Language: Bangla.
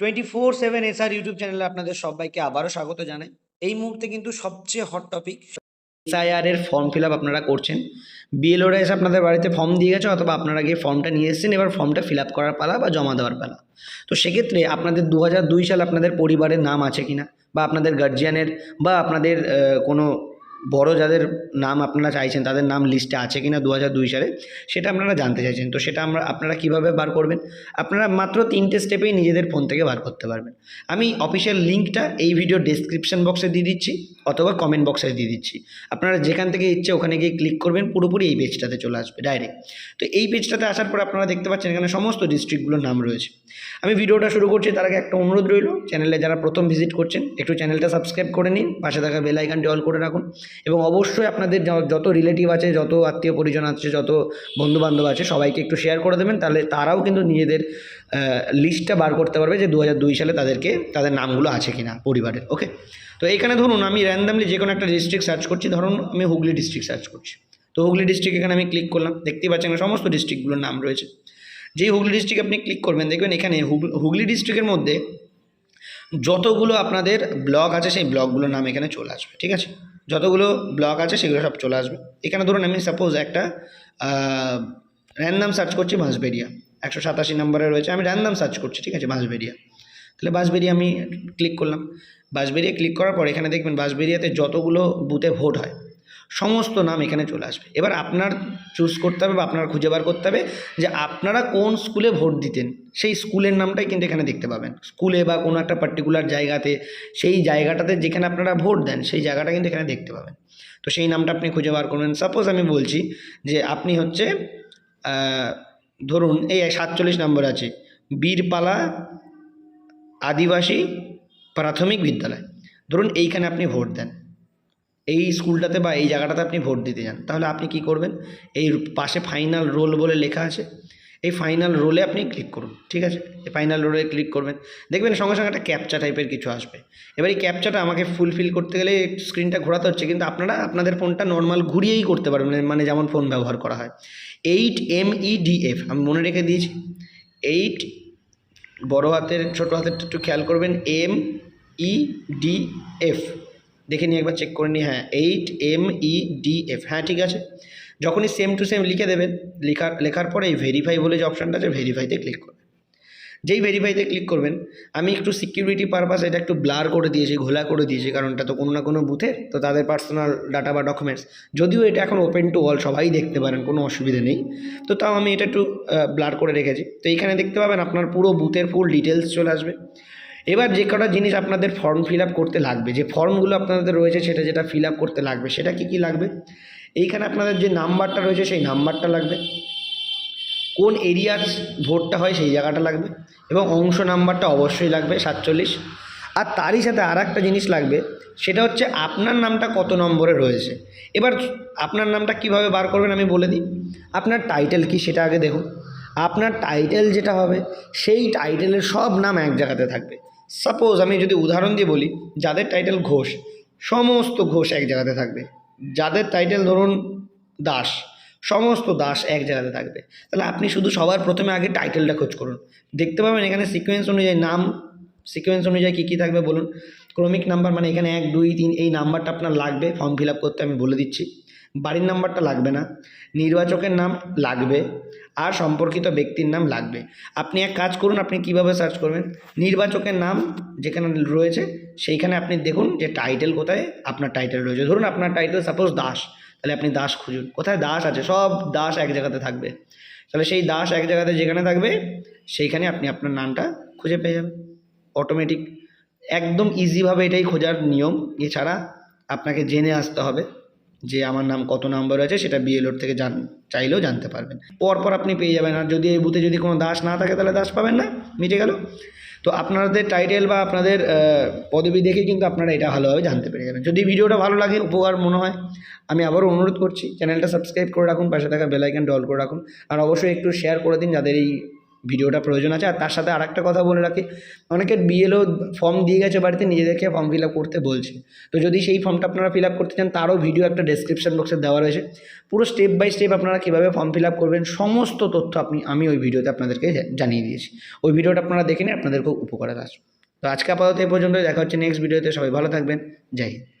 Twenty four seven SR YouTube চ্যানেলে আপনাদের সবাইকে আবারও স্বাগত জানাই। এই মুহূর্তে কিন্তু সবচেয়ে হট টপিক এসআইআর এর ফর্ম ফিল আপ আপনারা করছেন। বিএলওরা এসে আপনাদের বাড়িতে ফর্ম দিয়ে গেছে, অথবা আপনারা গিয়ে ফর্মটা নিয়ে এসেছেন, এবার ফর্মটা ফিল আপ করার পালা বা জমা দেওয়ার পালা। তো সেক্ষেত্রে আপনাদের দু সাল আপনাদের পরিবারের নাম আছে কিনা, বা আপনাদের গার্জিয়ানের বা আপনাদের কোনো বড় যাদের নাম আপনারা চাইছেন, তাদের নাম লিস্টে আছে কিনা দু হাজার দুই সালে, সেটা আপনারা জানতে চাইছেন। তো সেটা আমরা, আপনারা কীভাবে বার করবেন? আপনারা মাত্র তিনটে স্টেপেই নিজেদের ফোন থেকে বার করতে পারবেন। আমি অফিসিয়াল লিঙ্কটা এই ভিডিও ডেসক্রিপশন বক্সে দিয়ে দিচ্ছি, অথবা কমেন্ট বক্সে দিয়ে দিচ্ছি। আপনারা যেখান থেকে ইচ্ছে ওখানে গিয়ে ক্লিক করবেন, পুরোপুরি এই পেজটাতে চলে আসবে ডাইরেক্ট তো এই পেজটাতে আসার পর আপনারা দেখতে পাচ্ছেন এখানে সমস্ত ডিস্ট্রিক্টগুলোর নাম রয়েছে। আমি ভিডিওটা শুরু করছি, তার আগে একটা অনুরোধ রইল চ্যানেলে যারা প্রথম ভিজিট করছেন, একটু চ্যানেলটা সাবস্ক্রাইব করে নিন, পাশে থাকা বেল আইকনটি অল করে রাখুন। এবং অবশ্যই আপনাদের যত রিলেটিভ আছে, যত আত্মীয় পরিজন আছে, যত বন্ধু বান্ধব আছে, সবাইকে একটু শেয়ার করে দেবেন। তাহলে তারাও কিন্তু নিজেদের লিস্টটা বার করতে পারবে যে দু সালে তাদেরকে, তাদের নামগুলো আছে কিনা পরিবারের। ওকে তো এখানে ধরুন আমি র্যান্ডামলি যে কোনো একটা ডিস্ট্রিক্ট সার্চ করছি। ধরুন আমি হুগলি ডিস্ট্রিক্ট সার্চ করছি। তো হুগলি ডিস্ট্রিক্ট এখানে আমি ক্লিক করলাম। দেখতেই পাচ্ছেন সমস্ত ডিস্ট্রিক্টগুলোর নাম রয়েছে। যেই হুগলি ডিস্ট্রিক্ট আপনি ক্লিক করবেন, দেখবেন এখানে হুগ- হুগলি ডিস্ট্রিক্টের মধ্যে যতগুলো আপনাদের ব্লক আছে, সেই ব্লকগুলোর নাম এখানে চলে আসবে। ঠিক আছে? যতগুলো ব্লক আছে সেগুলো সব চলে আসবে। এখানে ধরুন আমি সাপোজ একটা র্যান্ডাম সার্চ করছি বাঁশবেরিয়া একশো সাতাশি নম্বরে রয়েছে, আমি র্যান্ডাম সার্চ করছি, ঠিক আছে বাঁশবেরিয়া তাহলে বাঁশবেরিয়া আমি ক্লিক করলাম। বাঁশবেরিয়া ক্লিক করার পর এখানে দেখবেন বাঁশবেরিয়াতে যতগুলো বুথে ভোট হয় সমস্ত নাম এখানে চলে আসবে। এবার আপনার চুজ করতে হবে বা আপনার খুঁজে বার করতে হবে যে আপনারা কোন স্কুলে ভোট দিতেন? সেই স্কুলের নামটাই কিন্তু এখানে দেখতে পাবেন। স্কুলে বা কোনো একটা পার্টিকুলার জায়গাতে সেই জায়গাটাতে যেখানে আপনারা ভোট দেন, সেই জায়গাটা কিন্তু এখানে দেখতে পাবেন। তো সেই নামটা আপনি খুঁজে বার করবেন। সাপোজ আমি বলছি যে আপনি হচ্ছে ধরুন এই সাতচল্লিশ নম্বর আছে, বীরপালা আদিবাসী প্রাথমিক বিদ্যালয়। ধরুন এইখানে আপনি ভোট দেন। এই স্কুলটাতে বা এই জায়গাটাতে আপনি ভোট দিতে যান। তাহলে আপনি কি করবেন? এই পাশে ফাইনাল রোল বলে লেখা আছে। এই ফাইনাল রোলে আপনি ক্লিক করুন, ঠিক আছে? এই ফাইনাল রোলে ক্লিক করবেন। দেখবেন সঙ্গে সঙ্গে একটা ক্যাপচা টাইপের কিছু আসবে। এবার এই ক্যাপচাটা আমাকে ফুলফিল করতে গেলে স্ক্রিনটা ঘোরাতে হচ্ছে, কিন্তু আপনারা আপনাদের ফোনটা নর্মাল ঘুরিয়েই করতে পারবেন মানে যেমন ফোন ব্যবহার করা হয়। Eight M E D F আমি মনে রেখে দিয়েছি। এইট বড় হাতের, ছোটো হাতের একটু খেয়াল করবেন এম ই ডি এফ দেখে নিয়ে একবার চেক করে নিই হ্যাঁ eight M E D F হ্যাঁ ঠিক আছে। যখনই সেম টু সেম লিখে দেবেন লেখার লেখার পরে এই ভেরিফাই বলে যে অপশানটা আছে ভেরিফাইতে ক্লিক করবেন। যেই ভেরিফাইতে ক্লিক করবেন, আমি একটু সিকিউরিটি পারপাস এটা একটু ব্লার করে দিয়েছি, ঘোলা করে দিয়েছি কারণ এটা তো কোনো না কোনো বুথে তো তাদের পার্সোনাল ডাটা বা ডকুমেন্টস যদিও এটা এখন ওপেন টু অল সবাই দেখতে পারেন, কোনো অসুবিধা নেই। তো তাও আমি এটা একটু ব্লার করে রেখেছি। তো এইখানে দেখতে পাবেন আপনার পুরো বুথের ফুল ডিটেলস চলে আসবে। এবার যে কটা জিনিস আপনাদের ফর্ম ফিল করতে লাগবে, যে ফর্মগুলো আপনাদের রয়েছে সেটা যেটা ফিল করতে লাগবে, সেটা কি কি লাগবে? এইখানে আপনাদের যে নাম্বারটা রয়েছে সেই নাম্বারটা লাগবে। কোন এরিয়ার ভোটটা হয় সেই জায়গাটা লাগবে এবং অংশ নাম্বারটা অবশ্যই লাগবে, সাতচল্লিশ। আর তারই সাথে আর একটা জিনিস লাগবে, সেটা হচ্ছে আপনার নামটা কত নম্বরে রয়েছে। এবার আপনার নামটা কীভাবে বার করবেন আমি বলে দিই। আপনার টাইটেল কি সেটা আগে দেখুন। আপনার টাইটেল যেটা হবে, সেই টাইটেলের সব নাম এক জায়গাতে থাকবে। সাপোজ আমি যদি উদাহরণ দিয়ে বলি, যাদের টাইটেল ঘোষ, সমস্ত ঘোষ এক জায়গাতে থাকবে। যাদের টাইটেল ধরুন দাস, সমস্ত দাস এক জায়গাতে থাকবে। তাহলে আপনি শুধু সবার প্রথমে আগে টাইটেলটা খোঁজ করুন। দেখতে পাবেন এখানে সিকোয়েন্স অনুযায়ী নাম সিকোয়েন্স অনুযায়ী কী কী থাকবে বলুন। ক্রমিক নাম্বার মানে এখানে এক, দুই, তিন, এই নাম্বারটা আপনার লাগবে ফর্ম ফিল আপ করতে আমি বলে দিচ্ছি। বাড়ির নাম্বারটা লাগবে না, নির্বাচকের নাম লাগবে আর সম্পর্কিত ব্যক্তির নাম লাগবে। আপনি এক কাজ করুন, আপনি কীভাবে সার্চ করবেন? নির্বাচকের নাম যেখানে রয়েছে, সেইখানে আপনি দেখুন যে টাইটেল কোথায়, আপনার টাইটেল রয়েছে। ধরুন আপনার টাইটেল সাপোজ দাস, তাহলে আপনি দাস খুঁজুন। কোথায় দাস আছে? সব দাস এক জায়গাতে থাকবে। তাহলে সেই দাস এক জায়গাতে যেখানে থাকবে, সেইখানে আপনি আপনার নামটা খুঁজে পেয়ে যাবেন। অটোমেটিক একদম ইজিভাবে এটাই খোঁজার নিয়ম। এছাড়া আপনাকে জেনে আসতে হবে। যে আমার নাম কত নাম্বার আছে সেটা বিএলওর থেকে জান, চাইলেও জানতে পারবেন। পরপর আপনি পেয়ে যাবেন। আর যদি এই বুথে যদি কোনো দাস না থাকে, তাহলে দাস পাবেন না। মিটে গেল। তো আপনাদের টাইটেল বা আপনাদের পদবি দেখেই কিন্তু আপনারা এটা ভালোভাবে জানতে পেরে যাবেন। যদি ভিডিওটা ভালো লাগে, উপকার মনে হয়, আমি আবারও অনুরোধ করছি, চ্যানেলটা সাবস্ক্রাইব করে রাখুন, পাশে থাকা বেল আইকনটা অল করে রাখুন। আর অবশ্যই একটু শেয়ার করে দিন যাদের এই ভিডিওটা প্রয়োজন আছে। আর তার সাথে আর একটা কথা বলে রাখি অনেকের বিএলও ফর্ম দিয়ে গেছে বাড়িতে, নিজেদেরকে ফর্ম ফিল আপ করতে বলছে। তো যদি সেই ফর্মটা আপনারা ফিল আপ করতে চান, তারও ভিডিও একটা ডেসক্রিপশন বক্সে দেওয়া রয়েছে। পুরো স্টেপ বাই স্টেপ আপনারা কীভাবে ফর্ম ফিল আপ করবেন, সমস্ত তথ্য আপনি, আমি ওই ভিডিওতে আপনাদেরকে জানিয়ে দিয়েছি। ওই ভিডিওটা আপনারা দেখে নিন আপনাদের খুব উপকারে আসবে। তো আজকে আপাতত এই পর্যন্ত দেখা হচ্ছে নেক্সট ভিডিওতে সবাই ভালো থাকবেন, জয় হিন্দ।